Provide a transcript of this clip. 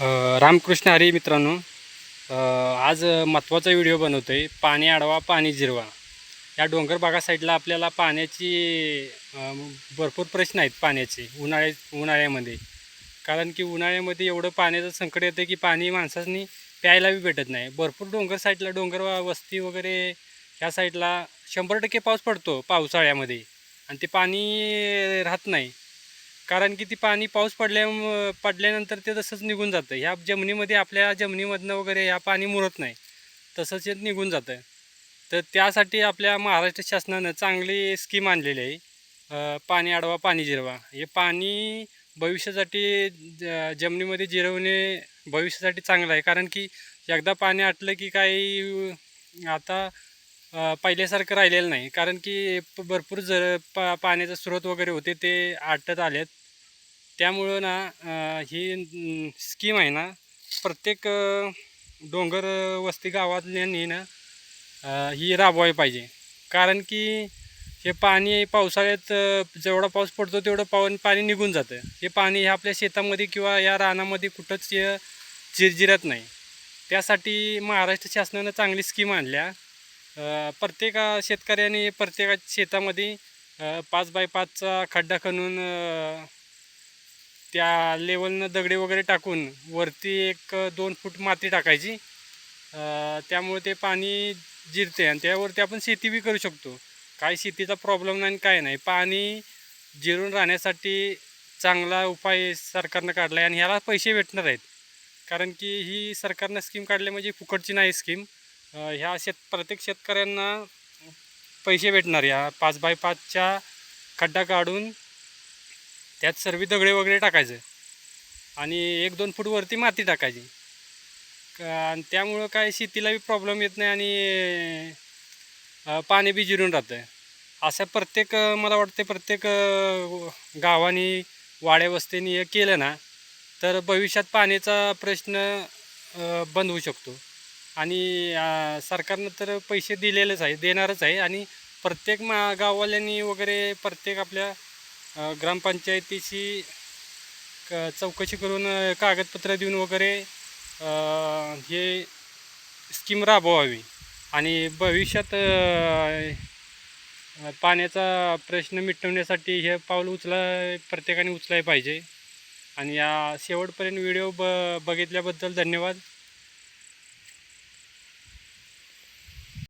रामकृष्ण हरी मित्रांनो आज महत्त्वाचा व्हिडिओ बनवतो आहे पाणी आडवा पाणी जिरवा. या डोंगर भागा साईडला आपल्याला पाण्याची भरपूर प्रश्न आहेत पाण्याचे उन्हाळ्या उन्हाळ्यामध्ये. कारण की उन्हाळ्यामध्ये एवढं पाण्याचं संकट येतं की पाणी माणसांनी प्यायला बी भेटत नाही. भरपूर डोंगर साईडला डोंगर वस्ती वगैरे ह्या साईडला शंभर टक्के पाऊस पडतो पावसाळ्यामध्ये. आणि ते पाणी राहत नाही. कारण की ती पाणी पाऊस पडल्या पडल्यानंतर ते तसंच निघून जातं. ह्या जमिनीमध्ये आपल्या जमिनीमधनं वगैरे ह्या पाणी मुरत नाही. तसंच हे निघून जातं. तर त्यासाठी आपल्या महाराष्ट्र शासनानं चांगली स्कीम आणलेली आहे. पाणी अडवा पाणी जिरवा. हे पाणी भविष्यासाठी ज- जमिनीमध्ये जिरवणे भविष्यासाठी चांगलं आहे. कारण की एकदा पाणी आटलं की काही आता पहिल्यासारखं राहिलेलं नाही. कारण की प- भरपूर जर पा पाण्याचा स्रोत वगैरे होते ते आटत आलेत. त्यामुळं ना ही स्कीम आहे ना प्रत्येक डोंगर वस्ती गावातल्यांनी ना ही राबवायला पाहिजे. कारण की हे पाणी पावसाळ्यात जेवढा पाऊस पडतो तेवढं पाऊन पाणी निघून जातं. हे पाणी हे आपल्या शेतामध्ये किंवा या रानामध्ये कुठंच चिरजिरत जिरजिरत नाही. त्यासाठी महाराष्ट्र शासनानं चांगली स्कीम आणल्या. प्रत्येक शेतकऱ्याने प्रत्येका शेतामध्ये पाच बाय पाचचा खड्डा खणून त्या लेवलनं दगडे वगैरे टाकून वरती एक दोन फूट माती टाकायची. त्यामुळे ते पाणी जिरते आणि त्यावरती आपण शेती बी करू शकतो. काही शेतीचा प्रॉब्लेम नाही आणि काय नाही. पाणी जिरून राहण्यासाठी चांगला उपाय सरकारनं काढला आहे आणि ह्याला पैसे भेटणार आहेत. कारण की ही सरकारनं स्कीम काढली म्हणजे फुकटची नाही स्कीम ह्या शेत प्रत्येक शेतकऱ्यांना पैसे भेटणार या पाच बाय पाचच्या खड्डा काढून त्यात सर्व दगडे वगैरे टाकायचं. आणि एक दोन फूटवरती माती टाकायची. आणि त्यामुळं काय शेतीला बी प्रॉब्लेम येत नाही आणि पाणी बी जिरून राहतं असं प्रत्येक मला वाटते प्रत्येक गावानी वाड्यावस्तीनी हे केलं ना तर भविष्यात पाण्याचा प्रश्न बंद होऊ शकतो. आणि सरकारनं तर पैसे दिलेलेच आहे देणारच आहे. आणि प्रत्येक मा गाववाल्यांनी वगैरे प्रत्येक आपल्या ग्रामपंचायतीची ग्रामपंचायतीशी क चौकशी करून कागदपत्र देऊन वगैरे हे स्कीम राबवावी. आणि भविष्यात पाण्याचा प्रश्न मिटवण्यासाठी हे पाऊल उचला प्रत्येकाने उचलाय पाहिजे. आणि या शेवटपर्यंत व्हिडिओ ब बघितल्याबद्दल धन्यवाद.